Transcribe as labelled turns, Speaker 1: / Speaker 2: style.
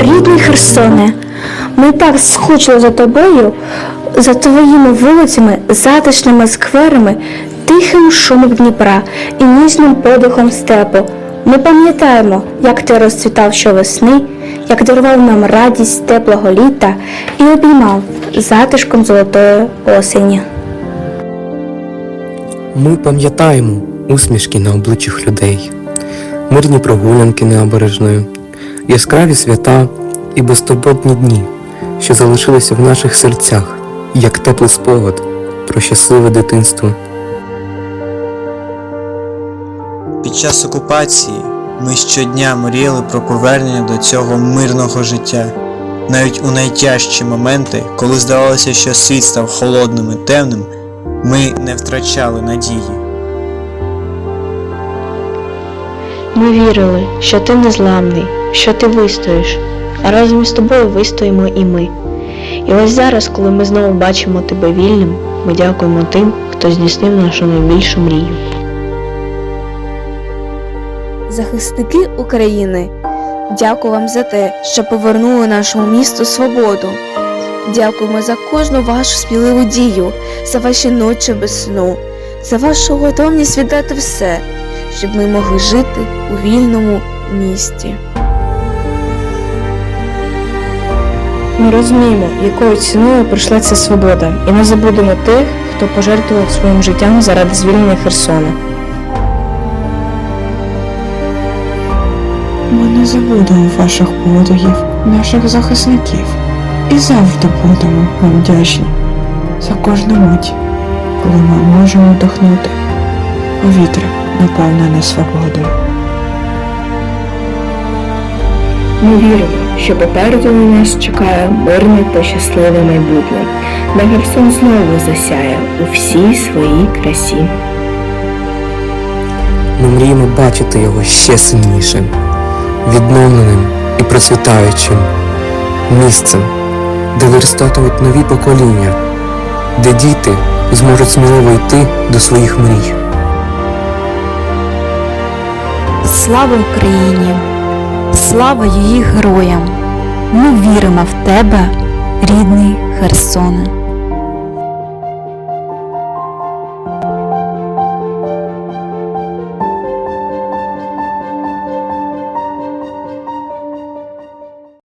Speaker 1: Рідний Херсоне, ми так скучили за тобою, за твоїми вулицями, затишними скверами, тихим шумом Дніпра і ніжним подихом степу. Ми пам'ятаємо, як ти розцвітав щовесни, як дарував нам радість теплого літа і обіймав затишком золотої осені.
Speaker 2: Ми пам'ятаємо усмішки на обличчях людей, мирні прогулянки необережною, яскраві свята і безтурботні дні, що залишилися в наших серцях, як теплий спогад про щасливе дитинство.
Speaker 3: Під час окупації ми щодня мріяли про повернення до цього мирного життя. Навіть у найтяжчі моменти, коли здавалося, що світ став холодним і темним, ми не втрачали надії.
Speaker 4: Ми вірили, що ти незламний, що ти вистоїш, а разом із тобою вистоїмо і ми. І ось зараз, коли ми знову бачимо тебе вільним, ми дякуємо тим, хто здійснив нашу найбільшу мрію.
Speaker 5: Захисники України, дякую вам за те, що повернули нашому місту свободу. Дякуємо за кожну вашу сміливу дію, за ваші ночі без сну, за вашу готовність віддати все, щоб ми могли жити у вільному місті.
Speaker 6: Ми розуміємо, якою ціною прийшла ця свобода, і не забудемо тих, хто пожертвував своїм життям заради звільнення Херсона.
Speaker 7: Ми не забудемо ваших подвигів, наших захисників. І завжди будемо вам вдячні за кожну мить, коли ми можемо вдохнути повітря, наповнене свободою.
Speaker 6: Ми віримо, що попереду на нас чекає мирне та щасливе майбутнє, де Херсон знову засяє у всій своїй красі.
Speaker 2: Ми мріємо бачити його ще сильнішим, відновленим і процвітаючим місцем, де виростатимуть нові покоління, де діти зможуть сміливо йти до своїх мрій.
Speaker 8: Слава Україні! Слава її героям! Ми віримо в тебе, рідний Херсоне!